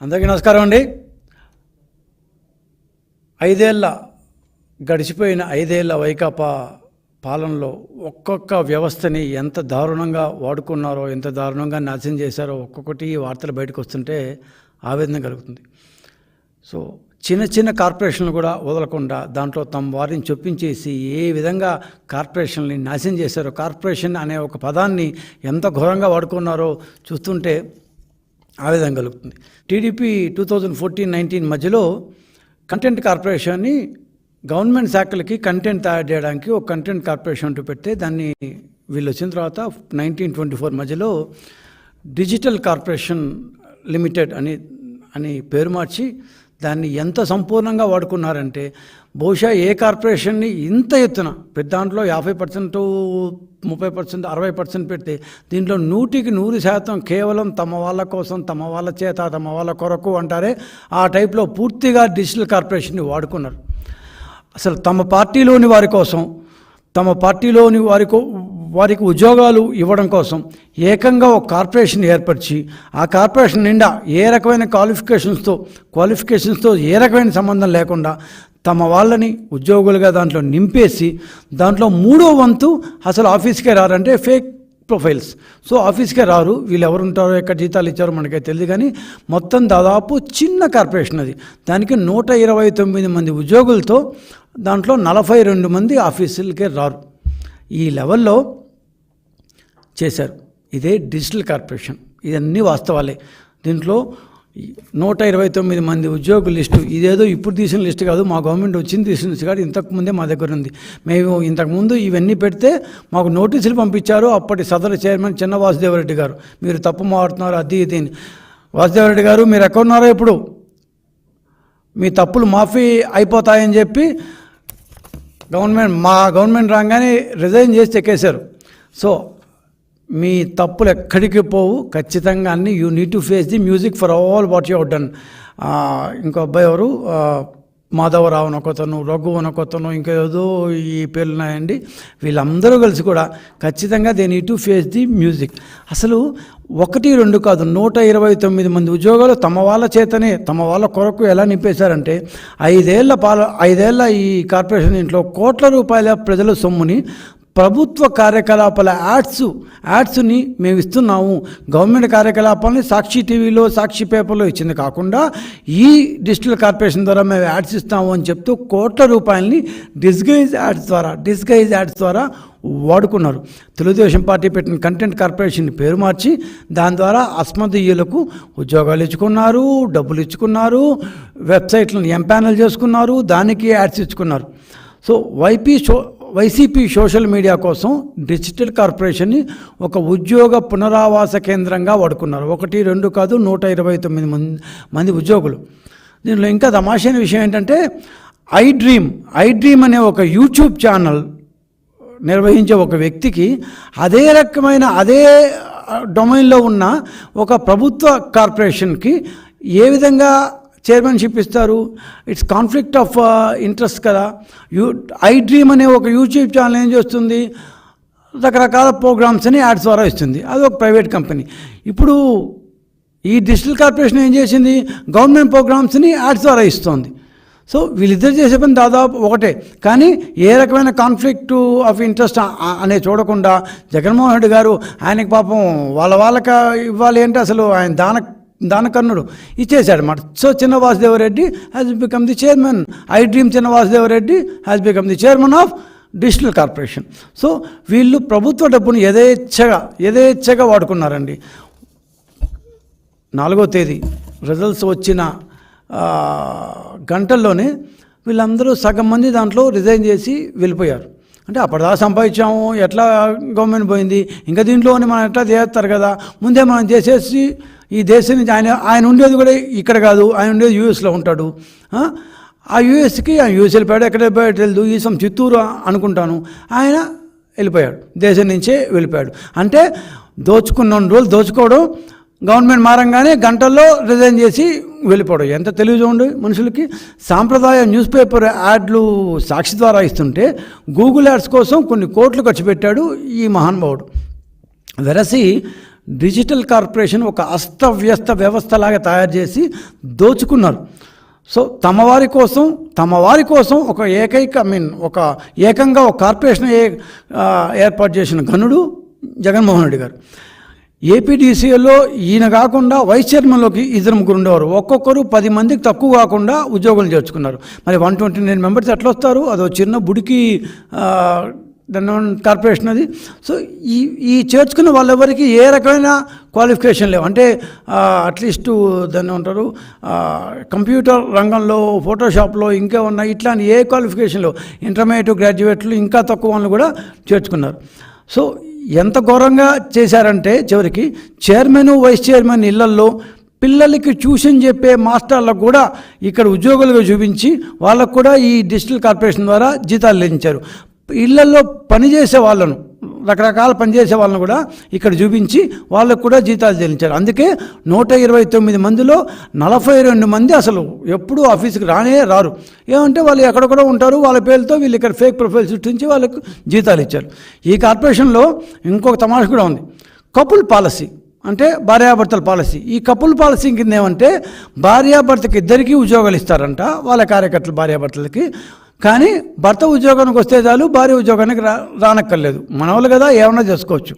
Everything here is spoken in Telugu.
అందరికీ నమస్కారం అండి. ఐదేళ్ళ గడిచిపోయిన ఐదేళ్ళ వైకాపా పాలనలో ఒక్కొక్క వ్యవస్థని ఎంత దారుణంగా వాడుకున్నారో ఎంత దారుణంగా నాశనం చేశారో ఒక్కొక్కటి వార్తలు బయటకు వస్తుంటే ఆవేదన కలుగుతుంది. సో చిన్న చిన్న కార్పొరేషన్లు కూడా వదలకుండా దాంట్లో తమ వారిని చొప్పించేసి ఏ విధంగా కార్పొరేషన్ని నాశనం చేశారో కార్పొరేషన్ అనే ఒక పదాన్ని ఎంత ఘోరంగా వాడుకున్నారో చూస్తుంటే ఆవేదన కలుగుతుంది. TDP two thousand fourteen nineteen మధ్యలో కంటెంట్ కార్పొరేషన్ని గవర్నమెంట్ శాఖలకి కంటెంట్ తయారు చేయడానికి ఒక కంటెంట్ కార్పొరేషన్ అంటూ పెడితే దాన్ని వీళ్ళు వచ్చిన తర్వాత నైన్టీన్ ట్వంటీ ఫోర్ మధ్యలో డిజిటల్ కార్పొరేషన్ లిమిటెడ్ అని అని పేరు మార్చి దాన్ని ఎంత సంపూర్ణంగా వాడుకున్నారంటే బహుశా ఏ కార్పొరేషన్ని ఇంత ఎత్తున పెద్ద దాంట్లో యాభై పర్సెంట్ ముప్పై పర్సెంట్ అరవై పర్సెంట్ పెడితే దీంట్లో నూటికి నూరు శాతం కేవలం తమ వాళ్ళ కోసం తమ వాళ్ళ చేత తమ వాళ్ళ కొరకు అంటారే ఆ టైప్లో పూర్తిగా డిజిటల్ కార్పొరేషన్ని వాడుకున్నారు. అసలు తమ పార్టీలోని వారి కోసం తమ పార్టీలోని వారికి వారికి ఉద్యోగాలు ఇవ్వడం కోసం ఏకంగా ఒక కార్పొరేషన్ ఏర్పరిచి ఆ కార్పొరేషన్ నిండా ఏ రకమైన క్వాలిఫికేషన్స్తో క్వాలిఫికేషన్స్తో ఏ రకమైన సంబంధం లేకుండా తమ వాళ్ళని ఉద్యోగులుగా దాంట్లో నింపేసి దాంట్లో మూడో వంతు అసలు ఆఫీస్కే రారంటే ఫేక్ ప్రొఫైల్స్. సో ఆఫీస్కే రారు. వీళ్ళు ఎవరు ఉంటారో ఎక్కడ జీతాలు ఇచ్చారో మనకే తెలియదు కానీ మొత్తం దాదాపు చిన్న కార్పొరేషన్ అది. దానికి నూట ఇరవై తొమ్మిది మంది ఉద్యోగులతో దాంట్లో నలభై రెండు మంది ఆఫీసులకే రారు. ఈ లెవెల్లో చేశారు. ఇదే డిజిటల్ కార్పొరేషన్. ఇవన్నీ వాస్తవాలే. దీంట్లో నూట ఇరవై తొమ్మిది మంది ఉద్యోగుల లిస్టు ఇదేదో ఇప్పుడు తీసిన లిస్టు కాదు మా గవర్నమెంట్ వచ్చింది తీసిన లిస్టు కాదు ఇంతకుముందే మా దగ్గర ఉంది. మేము ఇంతకుముందు ఇవన్నీ పెడితే మాకు నోటీసులు పంపించారు అప్పటి సదరు చైర్మన్ చిన్న వాసుదేవరెడ్డి గారు. మీరు తప్పు మాడుతున్నారు అది ఇది వాసుదేవరెడ్డి గారు మీరు ఎక్కడ ఉన్నారో ఇప్పుడు? మీ తప్పులు మాఫీ అయిపోతాయని చెప్పి గవర్నమెంట్ మా గవర్నమెంట్ రాగానే రిజైన్ చేసి చెక్కేశారు సో మీ తప్పులు ఎక్కడికి పోవు. ఖచ్చితంగా అన్ని you need to face the music for all what you done ఇంకో అబ్బాయి ఎవరు? మాధవరావు అనొకతను రఘు అనొకతను ఇంకా ఏదో ఈ పేర్లు ఉన్నాయండి. వీళ్ళందరూ కలిసి కూడా ఖచ్చితంగా they need to face the music అసలు ఒకటి రెండు కాదు నూట ఇరవై తొమ్మిది మంది ఉద్యోగాలు తమ వాళ్ళ చేతనే తమ వాళ్ళ కొరకు ఎలా నింపేశారంటే ఐదేళ్ళ పాల ఐదేళ్ళ ఈ కార్పొరేషన్ ఇంట్లో కోట్ల రూపాయల ప్రజల సొమ్ముని ప్రభుత్వ కార్యకలాపాల యాడ్స్ యాడ్స్ని మేము ఇస్తున్నాము. గవర్నమెంట్ కార్యకలాపాలని సాక్షి టీవీలో సాక్షి పేపర్లో ఇచ్చింది కాకుండా ఈ డిజిటల్ కార్పొరేషన్ ద్వారా మేము యాడ్స్ ఇస్తాము అని చెప్తూ కోట్ల రూపాయలని డిస్గైజ్ యాడ్స్ ద్వారా డిస్గైజ్ యాడ్స్ ద్వారా వాడుకున్నారు. తెలుగుదేశం పార్టీ పెట్టిన కంటెంట్ కార్పొరేషన్ పేరు మార్చి దాని ద్వారా అస్మదీయులకు ఉద్యోగాలు ఇచ్చుకున్నారు డబ్బులు ఇచ్చుకున్నారు వెబ్సైట్లను ఎంపానల్ చేసుకున్నారు దానికి యాడ్స్ ఇచ్చుకున్నారు. సో వైపీ షో వైసీపీ సోషల్ మీడియా కోసం డిజిటల్ కార్పొరేషన్ని ఒక ఉద్యోగ పునరావాస కేంద్రంగా వాడుకున్నారు. ఒకటి రెండు కాదు నూట ఇరవై తొమ్మిది మంది మంది ఉద్యోగులు. దీనిలో ఇంకా తమాషైన విషయం ఏంటంటే ఐ డ్రీమ్ ఐ డ్రీమ్ అనే ఒక యూట్యూబ్ ఛానల్ నిర్వహించే ఒక వ్యక్తికి అదే రకమైన అదే డొమైన్లో ఉన్న ఒక ప్రభుత్వ కార్పొరేషన్కి ఏ విధంగా చైర్మన్షిప్ ఇస్తారు. ఇట్స్ కాన్ఫ్లిక్ట్ ఆఫ్ ఇంట్రెస్ట్ కదా. యూ ఐ డ్రీమ్ అనే ఒక యూట్యూబ్ ఛానల్ ఏం చేస్తుంది? రకరకాల ప్రోగ్రామ్స్ని యాడ్స్ ద్వారా ఇస్తుంది. అది ఒక ప్రైవేట్ కంపెనీ ఇప్పుడు ఈ డిజిటల్ కార్పొరేషన్ ఏం చేసింది? గవర్నమెంట్ ప్రోగ్రామ్స్ని యాడ్స్ ద్వారా ఇస్తుంది. సో వీళ్ళిద్దరు చేసే పని దాదాపు ఒకటే. కానీ ఏ రకమైన కాన్ఫ్లిక్ట్ ఆఫ్ ఇంట్రెస్ట్ అనే చూడకుండా జగన్మోహన్ రెడ్డి గారు ఆయనకి పాపం వాళ్ళ వాళ్ళకి ఇవ్వాలి అంటే అసలు ఆయన దాన దానకర్ణుడు ఇచ్చేశాడు అనమాట so Chinna Vasudeva Reddy has become the chairman I Dream Chinna Vasudeva Reddy has become the chairman of digital corporation so వీళ్ళు ప్రభుత్వ డబ్బును యథేచ్ఛగా యథేచ్ఛగా వాడుకున్నారండి. నాలుగో తేదీ రిజల్ట్స్ వచ్చిన గంటల్లోనే వీళ్ళందరూ సగం మంది దాంట్లో రిజైన్ చేసి వెళ్ళిపోయారు. అంటే అప్పటిదా సంపాదించాము ఎట్లా గవర్నమెంట్ పోయింది ఇంకా దీంట్లోనే మనం ఎట్లా చేస్తారు కదా ముందే మనం చేసేసి ఈ దేశం నుంచి ఆయన ఆయన ఉండేది కూడా ఇక్కడ కాదు ఆయన ఉండేది యూఎస్లో ఉంటాడు. ఆ? యూఎస్కి ఆయన యూఎస్ వెళ్ళిపోయాడు ఎక్కడ వెళ్ళిపోయాడు తెలియదు ఈ సం చిత్తూరు అనుకుంటాను. ఆయన వెళ్ళిపోయాడు దేశం నుంచే వెళ్ళిపోయాడు. అంటే దోచుకున్న రోజులు దోచుకోవడం గవర్నమెంట్ మారంగానే గంటల్లో రిజైన్ చేసి వెళ్ళిపోవడం. ఎంత తెలివి చూడండి మనుషులకి. సాంప్రదాయ న్యూస్ పేపర్ యాడ్లు సాక్షి ద్వారా ఇస్తుంటే గూగుల్ యాడ్స్ కోసం కొన్ని కోట్లు ఖర్చు పెట్టాడు ఈ మహానుభావుడు. వెరసి డిజిటల్ కార్పొరేషన్ ఒక అస్తవ్యస్త వ్యవస్థలాగా తయారు చేసి దోచుకున్నారు. సో తమ వారి కోసం తమ వారి కోసం ఒక ఏకైక ఐ మీన్ ఒక ఏకంగా ఒక కార్పొరేషన్ ఏ ఏర్పాటు చేసిన ఘనుడు జగన్మోహన్ రెడ్డి గారు. ఏపీడీసీలో ఈయన కాకుండా వైస్ చైర్మన్లోకి ఇద్దరు ముగ్గురు ఉండేవారు. ఒక్కొక్కరు పది మందికి తక్కువ కాకుండా ఉద్యోగులు చేర్చుకున్నారు. మరి వన్ ట్వంటీ నైన్ మెంబర్స్ ఎట్లా వస్తారు? అదో చిన్న బుడికి ఆ, కార్పొరేషన్ అది. సో ఈ ఈ చేర్చుకున్న వాళ్ళెవరికి ఏ రకమైన క్వాలిఫికేషన్ లేవు. అంటే అట్లీస్ట్ దాన్ని ఉంటారు కంప్యూటర్ రంగంలో ఫోటోషాప్లో ఇంకా ఉన్న ఇట్లాంటి ఏ క్వాలిఫికేషన్ లేవు. ఇంటర్మీడియట్ గ్రాడ్యుయేట్లు ఇంకా తక్కువ వాళ్ళు కూడా చేర్చుకున్నారు. సో ఎంత ఘోరంగా చేశారంటే చివరికి చైర్మన్ వైస్ చైర్మన్ ఇళ్ళల్లో పిల్లలకి ట్యూషన్ చెప్పే మాస్టర్లకు కూడా ఇక్కడ ఉద్యోగులుగా చూపించి వాళ్ళకు కూడా ఈ డిజిటల్ కార్పొరేషన్ ద్వారా జీతాలు లభించారు ఇళ్ళలో పనిచేసే వాళ్ళను రకరకాల పనిచేసే వాళ్ళను కూడా ఇక్కడ చూపించి వాళ్ళకు కూడా జీతాలు చెల్లించారు. అందుకే నూట ఇరవై తొమ్మిది మందిలో నలభై రెండు మంది అసలు ఎప్పుడూ ఆఫీస్కి రానే రారు. ఏమంటే వాళ్ళు ఎక్కడెక్కడో ఉంటారు వాళ్ళ పేరుతో వీళ్ళు ఇక్కడ ఫేక్ ప్రొఫైల్ సృష్టించి వాళ్ళకు జీతాలు ఇచ్చారు. ఈ కార్పొరేషన్లో ఇంకొక తమాష కూడా ఉంది. కపుల్ పాలసీ అంటే భార్యాభర్తల పాలసీ. ఈ కపుల్ పాలసీ కింద ఏమంటే భార్యాభర్తకి ఇద్దరికీ ఉద్యోగాలు ఇస్తారంట వాళ్ళ కార్యకర్తలు భార్యాభర్తలకి. కానీ భర్త ఉద్యోగానికి వస్తే చాలు భార్య ఉద్యోగానికి రా రానక్కర్లేదు. మనవాళ్ళు కదా ఏమన్నా చేసుకోవచ్చు.